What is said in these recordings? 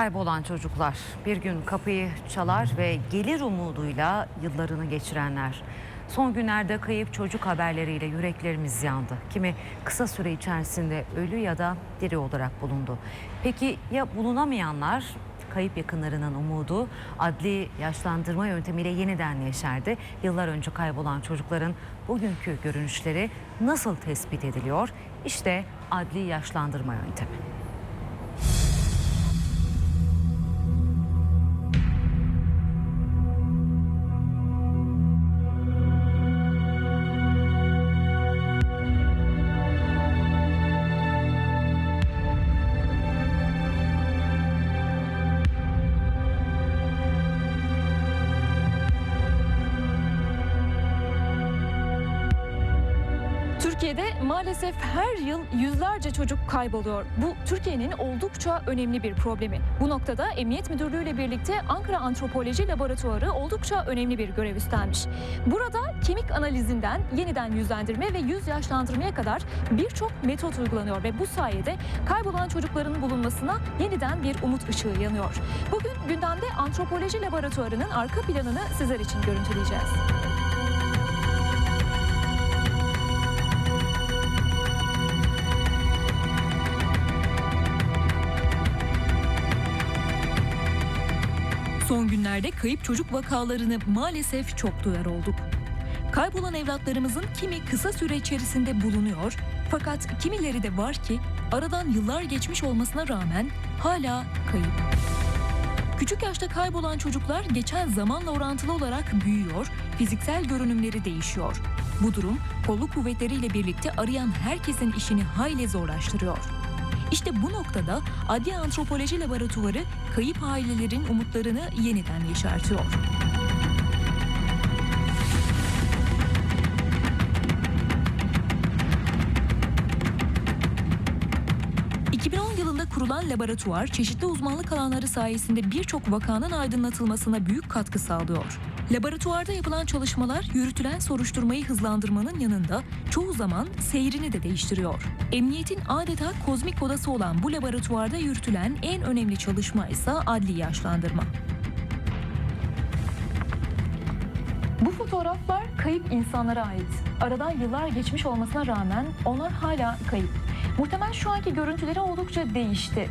Kaybolan çocuklar bir gün kapıyı çalar ve gelir umuduyla yıllarını geçirenler. Son günlerde kayıp çocuk haberleriyle yüreklerimiz yandı. Kimi kısa süre içerisinde ölü ya da diri olarak bulundu. Peki ya bulunamayanlar? Kayıp yakınlarının umudu adli yaşlandırma yöntemiyle yeniden yeşerdi. Yıllar önce kaybolan çocukların bugünkü görünüşleri nasıl tespit ediliyor? İşte adli yaşlandırma yöntemi. Maalesef her yıl yüzlerce çocuk kayboluyor. Bu Türkiye'nin oldukça önemli bir problemi. Bu noktada Emniyet Müdürlüğü ile birlikte Ankara Antropoloji Laboratuvarı oldukça önemli bir görev üstlenmiş. Burada kemik analizinden yeniden yüzlendirme ve yüz yaşlandırmaya kadar birçok metot uygulanıyor ve bu sayede kaybolan çocukların bulunmasına yeniden bir umut ışığı yanıyor. Bugün gündemde Antropoloji Laboratuvarı'nın arka planını sizler için görüntüleyeceğiz. Son günlerde kayıp çocuk vakalarını maalesef çok duyar olduk. Kaybolan evlatlarımızın kimi kısa süre içerisinde bulunuyor fakat kimileri de var ki aradan yıllar geçmiş olmasına rağmen hala kayıp. Küçük yaşta kaybolan çocuklar geçen zamanla orantılı olarak büyüyor, fiziksel görünümleri değişiyor. Bu durum kolluk kuvvetleriyle birlikte arayan herkesin işini hayli zorlaştırıyor. İşte bu noktada Adli Antropoloji Laboratuvarı kayıp ailelerin umutlarını yeniden yeşertiyor. ...2010 yılında kurulan laboratuvar çeşitli uzmanlık alanları sayesinde birçok vakanın aydınlatılmasına büyük katkı sağlıyor. Laboratuvarda yapılan çalışmalar yürütülen soruşturmayı hızlandırmanın yanında çoğu zaman seyrini de değiştiriyor. Emniyetin adeta kozmik odası olan bu laboratuvarda yürütülen en önemli çalışma ise adli yaşlandırma. Bu fotoğraflar kayıp insanlara ait. Aradan yıllar geçmiş olmasına rağmen onlar hala kayıp. Muhtemelen şu anki görüntüleri oldukça değişti.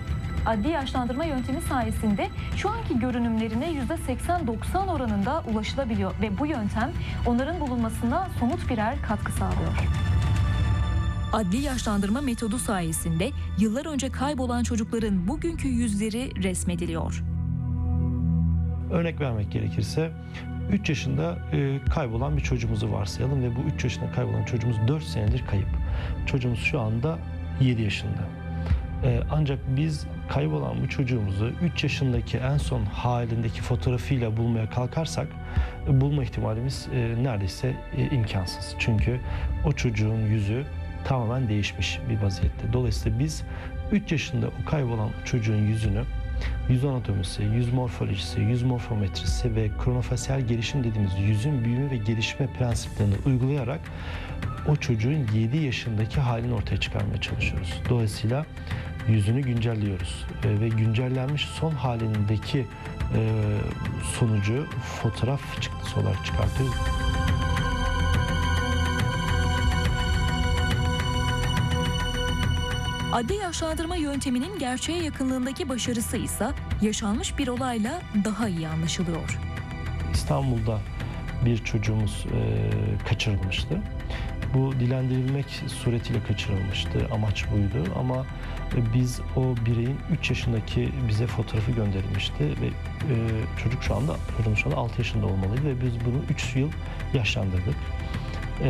Adli yaşlandırma yöntemi sayesinde şu anki görünümlerine %80-90 oranında ulaşılabiliyor ve bu yöntem onların bulunmasına somut birer katkı sağlıyor. Adli yaşlandırma metodu sayesinde yıllar önce kaybolan çocukların bugünkü yüzleri resmediliyor. Örnek vermek gerekirse 3 yaşında e, kaybolan bir çocuğumuzu varsayalım ve bu 3 yaşında kaybolan çocuğumuz 4 senedir kayıp. Çocuğumuz şu anda 7 yaşında. E, ancak biz kaybolan bu çocuğumuzu 3 yaşındaki en son halindeki fotoğrafıyla bulmaya kalkarsak e, bulma ihtimalimiz e, neredeyse e, imkansız. Çünkü o çocuğun yüzü tamamen değişmiş bir vaziyette. Dolayısıyla biz 3 yaşında o kaybolan çocuğun yüzünü yüz anatomisi, yüz morfolojisi, yüz morfometrisi ve kronofasyal gelişim dediğimiz yüzün büyüme ve gelişme prensiplerini uygulayarak o çocuğun 7 yaşındaki halini ortaya çıkarmaya çalışıyoruz. Dolayısıyla yüzünü güncelliyoruz E, ve güncellenmiş son halindeki e, sonucu fotoğraf çıktısı olarak çıkartıyoruz. Adli yaşlandırma yönteminin gerçeğe yakınlığındaki başarısı ise yaşanmış bir olayla daha iyi anlaşılıyor. İstanbul'da bir çocuğumuz e, kaçırılmıştı. Bu dilendirilmek suretiyle kaçırılmıştı. Amaç buydu ama biz o bireyin 3 yaşındaki bize fotoğrafı gönderilmişti ve e, çocuk şu anda çocuğumuz şu anda 6 yaşında olmalıydı ve biz bunu 3 yıl yaşlandırdık. E,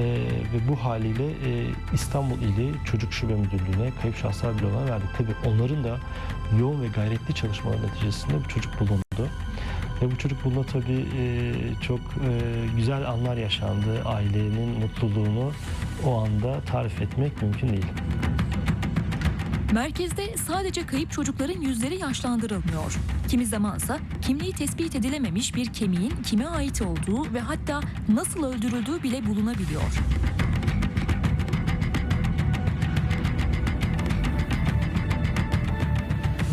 ve bu haliyle e, İstanbul ili Çocuk Şube Müdürlüğü'ne kayıp şahslar bloğuna verdik. Tabii onların da yoğun ve gayretli çalışmalar neticesinde bu çocuk bulundu. Ve bu çocuk bununla tabii e, çok e, güzel anlar yaşandı. Ailenin mutluluğunu o anda tarif etmek mümkün değil. Merkezde sadece kayıp çocukların yüzleri yaşlandırılmıyor. Kimi zamansa kimliği tespit edilememiş bir kemiğin kime ait olduğu ve hatta nasıl öldürüldüğü bile bulunabiliyor.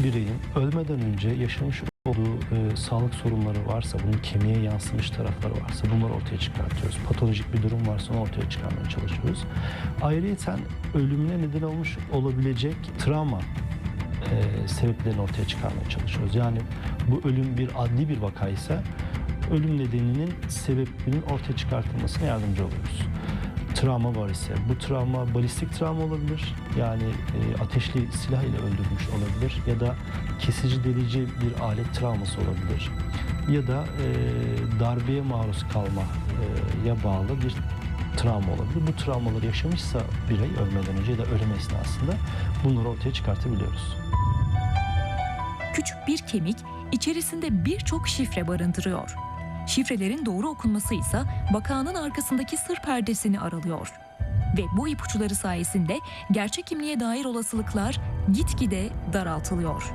bireyin ölmeden önce yaşamış olduğu e, sağlık sorunları varsa, bunun kemiğe yansımış tarafları varsa bunları ortaya çıkartıyoruz. Patolojik bir durum varsa onu ortaya çıkarmaya çalışıyoruz. Ayrıyeten ölümüne neden olmuş olabilecek travma e, sebeplerini ortaya çıkarmaya çalışıyoruz. Yani bu ölüm bir adli bir vaka ise ölüm nedeninin sebebinin ortaya çıkartılmasına yardımcı oluyoruz. Travma var ise bu travma balistik travma olabilir. Yani e, ateşli silah ile öldürmüş olabilir ya da kesici delici bir alet travması olabilir. Ya da e, darbeye maruz kalmaya bağlı bir travma olabilir. Bu travmaları yaşamışsa birey ölmeden önce ya da ölüm esnasında bunları ortaya çıkartabiliyoruz. Küçük bir kemik içerisinde birçok şifre barındırıyor. Şifrelerin doğru okunması ise vakanın arkasındaki sır perdesini aralıyor. Ve bu ipuçları sayesinde gerçek kimliğe dair olasılıklar gitgide daraltılıyor.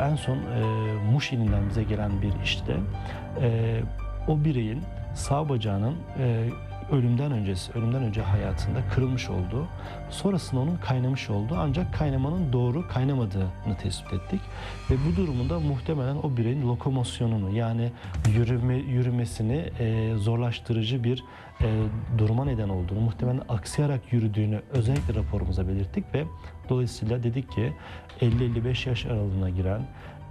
En son e, Muş ilinden bize gelen bir işte e, o bireyin sağ bacağının e, ölümden öncesi, ölümden önce hayatında kırılmış olduğu, sonrasında onun kaynamış olduğu ancak kaynamanın doğru kaynamadığını tespit ettik. Ve bu durumunda muhtemelen o bireyin lokomosyonunu yani yürüme, yürümesini e, zorlaştırıcı bir e, duruma neden olduğunu, muhtemelen aksayarak yürüdüğünü özellikle raporumuza belirttik ve dolayısıyla dedik ki 50-55 yaş aralığına giren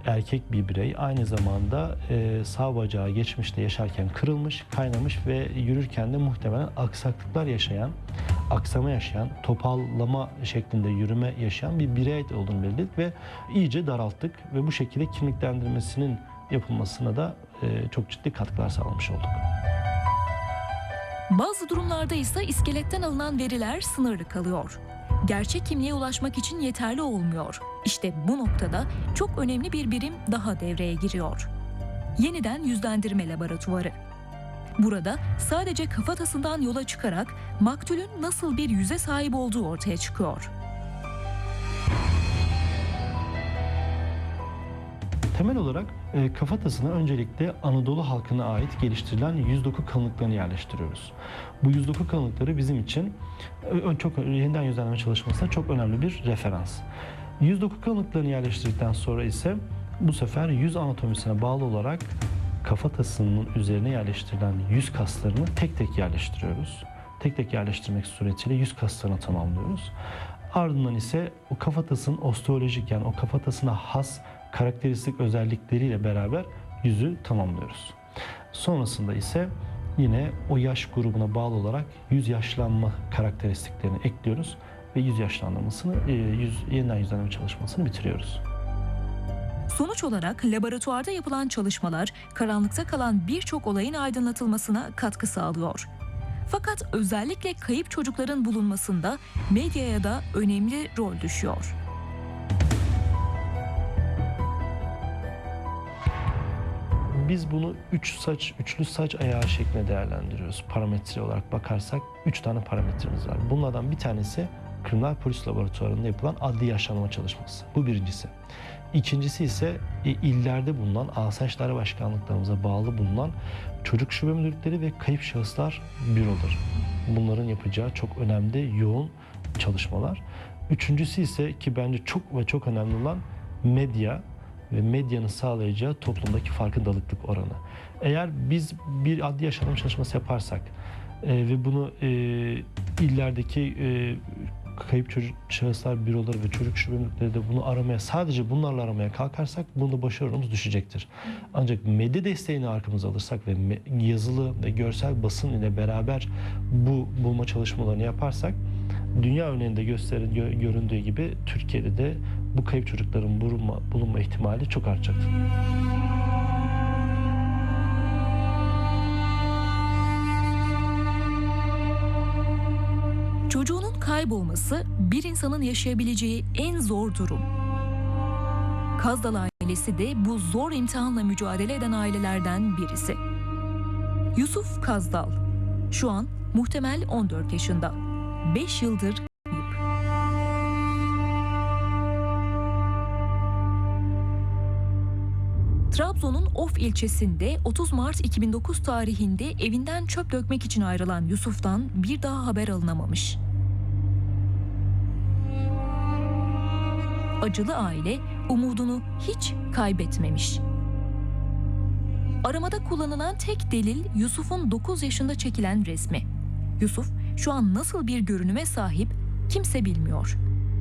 erkek bir birey aynı zamanda e, sağ bacağı geçmişte yaşarken kırılmış, kaynamış ve yürürken de muhtemelen aksaklıklar yaşayan, aksama yaşayan, topallama şeklinde yürüme yaşayan bir birey olduğunu belirledik ve iyice daralttık ve bu şekilde kimliklendirmesinin yapılmasına da e, çok ciddi katkılar sağlamış olduk. Bazı durumlarda ise iskeletten alınan veriler sınırlı kalıyor. Gerçek kimliğe ulaşmak için yeterli olmuyor. İşte bu noktada çok önemli bir birim daha devreye giriyor. Yeniden yüzlendirme laboratuvarı. Burada sadece kafatasından yola çıkarak maktulün nasıl bir yüze sahip olduğu ortaya çıkıyor. Temel olarak e, kafatasına öncelikle Anadolu halkına ait geliştirilen yüz doku kalınlıklarını yerleştiriyoruz. Bu yüz doku kalınlıkları bizim için e, çok yeniden yüzlenme çalışmasında çok önemli bir referans. Yüz doku kalınlıklarını yerleştirdikten sonra ise bu sefer yüz anatomisine bağlı olarak kafatasının üzerine yerleştirilen yüz kaslarını tek tek yerleştiriyoruz. Tek tek yerleştirmek suretiyle yüz kaslarını tamamlıyoruz. Ardından ise o kafatasının osteolojik yani o kafatasına has karakteristik özellikleriyle beraber yüzü tamamlıyoruz. Sonrasında ise yine o yaş grubuna bağlı olarak yüz yaşlanma karakteristiklerini ekliyoruz ve yüz yaşlanmasını, e, yüz yeniden yüzlenme çalışmasını bitiriyoruz. Sonuç olarak laboratuvarda yapılan çalışmalar karanlıkta kalan birçok olayın aydınlatılmasına katkı sağlıyor. Fakat özellikle kayıp çocukların bulunmasında medyaya da önemli rol düşüyor. Biz bunu üç saç, üçlü saç ayağı şeklinde değerlendiriyoruz. Parametre olarak bakarsak üç tane parametremiz var. Bunlardan bir tanesi kriminal polis laboratuvarında yapılan adli yaşlanma çalışması. Bu birincisi. İkincisi ise e, illerde bulunan Asayiş Başkanlıklarımıza bağlı bulunan çocuk şube müdürlükleri ve kayıp şahıslar büroları. Bunların yapacağı çok önemli, yoğun çalışmalar. Üçüncüsü ise ki bence çok ve çok önemli olan medya ve medyanın sağlayacağı toplumdaki farkındalıklık oranı. Eğer biz bir adli yaşanma çalışması yaparsak e, ve bunu e, illerdeki e, kayıp çocuk şahıslar büroları ve çocuk şubeleri de bunu aramaya sadece bunlarla aramaya kalkarsak bunda başarı oranımız düşecektir. Ancak medya desteğini arkamıza alırsak ve yazılı ve görsel basın ile beraber bu bulma çalışmalarını yaparsak dünya örneğinde gösterin gö- göründüğü gibi Türkiye'de de bu kayıp çocukların bulunma, bulunma ihtimali çok artacaktır. Kaybolması bir insanın yaşayabileceği en zor durum. Kazdal ailesi de bu zor imtihanla mücadele eden ailelerden birisi. Yusuf Kazdal şu an muhtemel 14 yaşında. 5 yıldır kayıp. Trabzon'un Of ilçesinde 30 Mart 2009 tarihinde evinden çöp dökmek için ayrılan Yusuf'tan bir daha haber alınamamış. Acılı aile umudunu hiç kaybetmemiş. Aramada kullanılan tek delil Yusuf'un 9 yaşında çekilen resmi. Yusuf şu an nasıl bir görünüme sahip kimse bilmiyor.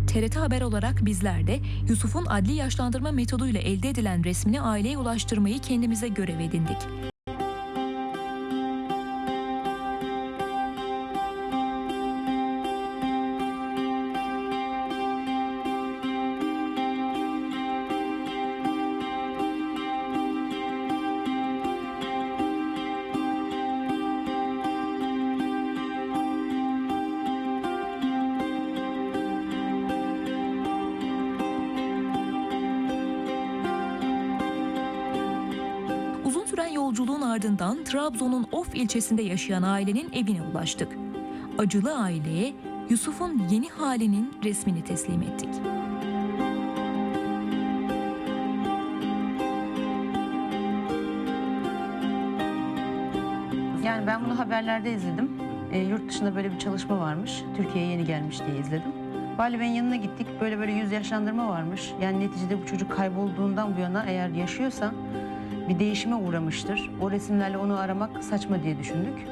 TRT Haber olarak bizler de Yusuf'un adli yaşlandırma metoduyla elde edilen resmini aileye ulaştırmayı kendimize görev edindik. Yolculuğun ardından Trabzon'un Of ilçesinde yaşayan ailenin evine ulaştık. Acılı aileye Yusuf'un yeni halinin resmini teslim ettik. Yani ben bunu haberlerde izledim. E, yurt dışında böyle bir çalışma varmış. Türkiye'ye yeni gelmiş diye izledim. Vali Bey'in yanına gittik. Böyle böyle yüz yaşlandırma varmış. Yani neticede bu çocuk kaybolduğundan bu yana eğer yaşıyorsa bir değişime uğramıştır. O resimlerle onu aramak saçma diye düşündük.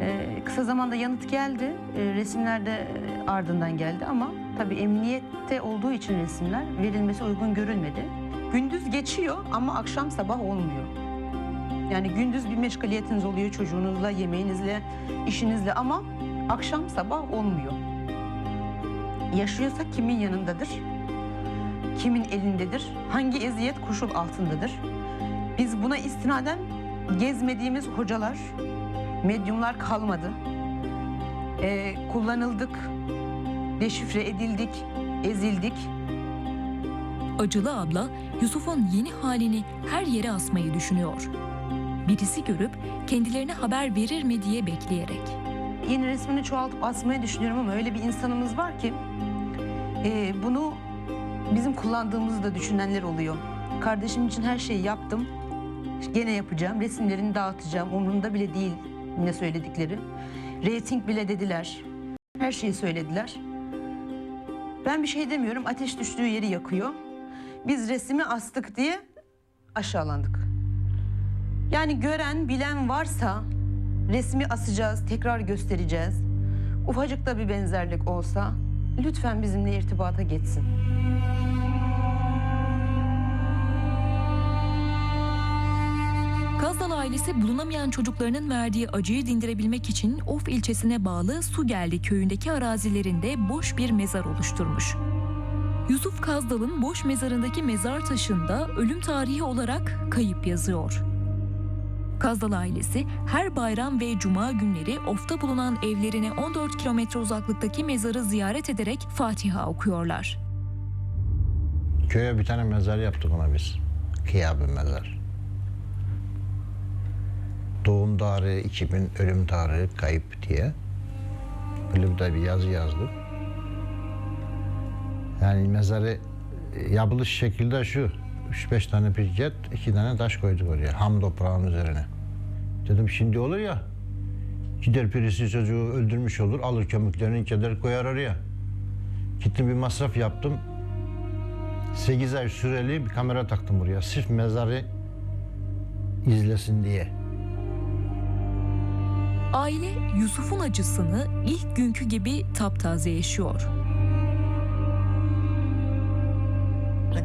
E, kısa zamanda yanıt geldi. E, resimler de e, ardından geldi ama tabii emniyette olduğu için resimler verilmesi uygun görülmedi. Gündüz geçiyor ama akşam sabah olmuyor. Yani gündüz bir meşguliyetiniz oluyor çocuğunuzla, yemeğinizle, işinizle ama akşam sabah olmuyor. Yaşıyorsa kimin yanındadır? Kimin elindedir? Hangi eziyet koşul altındadır? Biz buna istinaden gezmediğimiz hocalar, medyumlar kalmadı. Ee, kullanıldık, deşifre edildik, ezildik. Acılı abla Yusuf'un yeni halini her yere asmayı düşünüyor. Birisi görüp kendilerine haber verir mi diye bekleyerek. Yeni resmini çoğaltıp asmayı düşünüyorum ama öyle bir insanımız var ki e, bunu bizim kullandığımızı da düşünenler oluyor. Kardeşim için her şeyi yaptım. Gene yapacağım. Resimlerini dağıtacağım. Umurumda bile değil ne söyledikleri. Rating bile dediler. Her şeyi söylediler. Ben bir şey demiyorum. Ateş düştüğü yeri yakıyor. Biz resmi astık diye aşağılandık. Yani gören, bilen varsa resmi asacağız, tekrar göstereceğiz. Ufacık da bir benzerlik olsa lütfen bizimle irtibata geçsin. Kazdal ailesi bulunamayan çocuklarının verdiği acıyı dindirebilmek için Of ilçesine bağlı Sugeldi köyündeki arazilerinde boş bir mezar oluşturmuş. Yusuf Kazdal'ın boş mezarındaki mezar taşında ölüm tarihi olarak kayıp yazıyor. Kazdal ailesi her bayram ve cuma günleri Of'ta bulunan evlerine 14 kilometre uzaklıktaki mezarı ziyaret ederek Fatiha okuyorlar. Köye bir tane mezar yaptık ona biz. Kıya mezar. Doğum tarihi 2000, ölüm tarihi kayıp diye. Böyle bir bir yazı yazdık. Yani mezarı e, yapılış şekilde şu. 3-5 tane pirket, 2 tane taş koyduk oraya. Ham toprağın üzerine. Dedim şimdi olur ya. Gider birisi çocuğu öldürmüş olur, alır kemiklerini keder koyar oraya. Gittim bir masraf yaptım. 8 ay süreli bir kamera taktım buraya. Sırf mezarı izlesin diye. Aile Yusuf'un acısını ilk günkü gibi taptaze yaşıyor.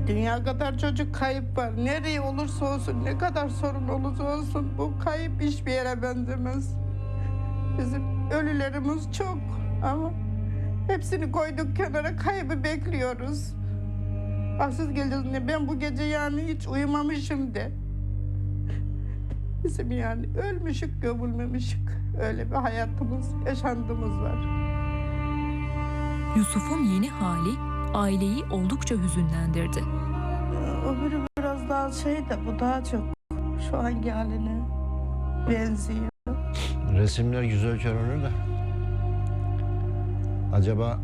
Dünya kadar çocuk kayıp var. Nereye olursa olsun, ne kadar sorun olursa olsun bu kayıp hiçbir yere benzemez. Bizim ölülerimiz çok ama hepsini koyduk kenara kaybı bekliyoruz. Baksız geldiğinde ben bu gece yani hiç uyumamışım de. Bizim yani ölmüşük gömülmemişik. Öyle bir hayatımız, yaşantımız var. Yusuf'un yeni hali aileyi oldukça hüzünlendirdi. Öbürü biraz daha şey de bu daha çok şu anki haline benziyor. Resimler güzel görünür de. Acaba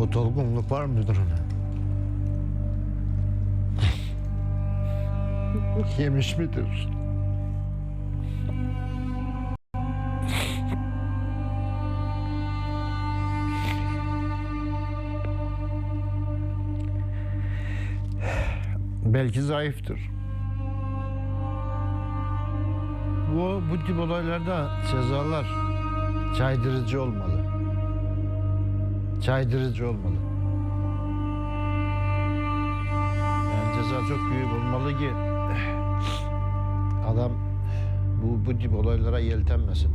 o dolgunluk var mıdır ona? Yemiş midir? Belki zayıftır. Bu, bu tip olaylarda cezalar caydırıcı olmalı. Caydırıcı olmalı. Yani ceza çok büyük olmalı ki adam bu, bu tip olaylara yeltenmesin.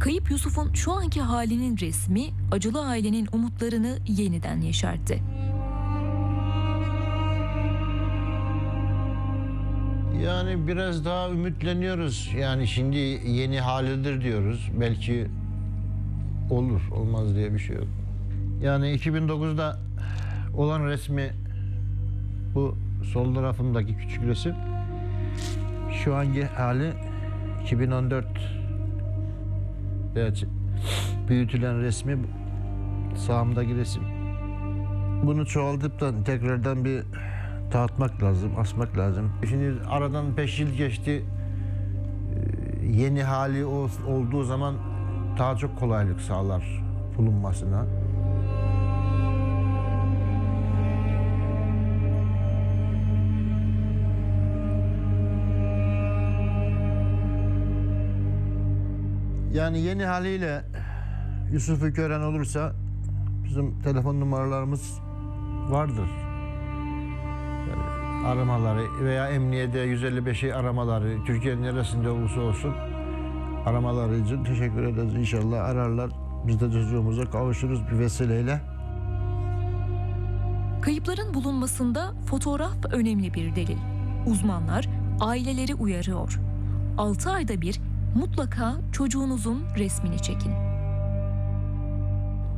Kayıp Yusuf'un şu anki halinin resmi acılı ailenin umutlarını yeniden yeşertti. Yani biraz daha ümitleniyoruz. Yani şimdi yeni halidir diyoruz. Belki olur, olmaz diye bir şey yok. Yani 2009'da olan resmi bu sol tarafımdaki küçük resim. Şu anki hali 2014 Gerçi büyütülen resmi sağımdaki resim. Bunu çoğaltıp da tekrardan bir dağıtmak lazım, asmak lazım. Şimdi aradan 5 yıl geçti. Ee, Yeni hali ol- olduğu zaman daha çok kolaylık sağlar bulunmasına. Yani yeni haliyle Yusuf'u gören olursa bizim telefon numaralarımız vardır aramaları veya emniyete 155'i aramaları Türkiye'nin neresinde olursa olsun aramaları için teşekkür ederiz. İnşallah ararlar. Biz de çocuğumuza kavuşuruz bir vesileyle. Kayıpların bulunmasında fotoğraf önemli bir delil. Uzmanlar aileleri uyarıyor. 6 ayda bir mutlaka çocuğunuzun resmini çekin.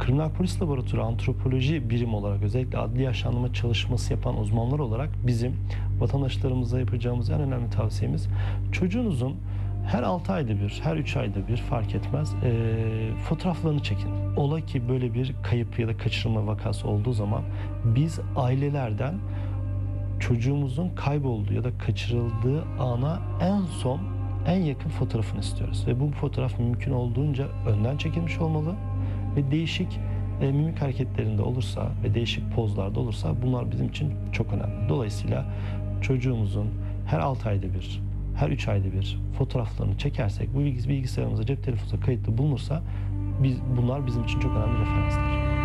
Kriminal Polis Laboratuvarı Antropoloji birim olarak özellikle adli yaşanma çalışması yapan uzmanlar olarak bizim vatandaşlarımıza yapacağımız en önemli tavsiyemiz çocuğunuzun her 6 ayda bir, her 3 ayda bir fark etmez eee, fotoğraflarını çekin. Ola ki böyle bir kayıp ya da kaçırılma vakası olduğu zaman biz ailelerden çocuğumuzun kaybolduğu ya da kaçırıldığı ana en son en yakın fotoğrafını istiyoruz. Ve bu fotoğraf mümkün olduğunca önden çekilmiş olmalı ve değişik e, mimik hareketlerinde olursa ve değişik pozlarda olursa bunlar bizim için çok önemli. Dolayısıyla çocuğumuzun her 6 ayda bir, her 3 ayda bir fotoğraflarını çekersek, bu bilgis bilgisayarımıza, cep telefonumuza kayıtlı bulunursa biz, bunlar bizim için çok önemli referanslar.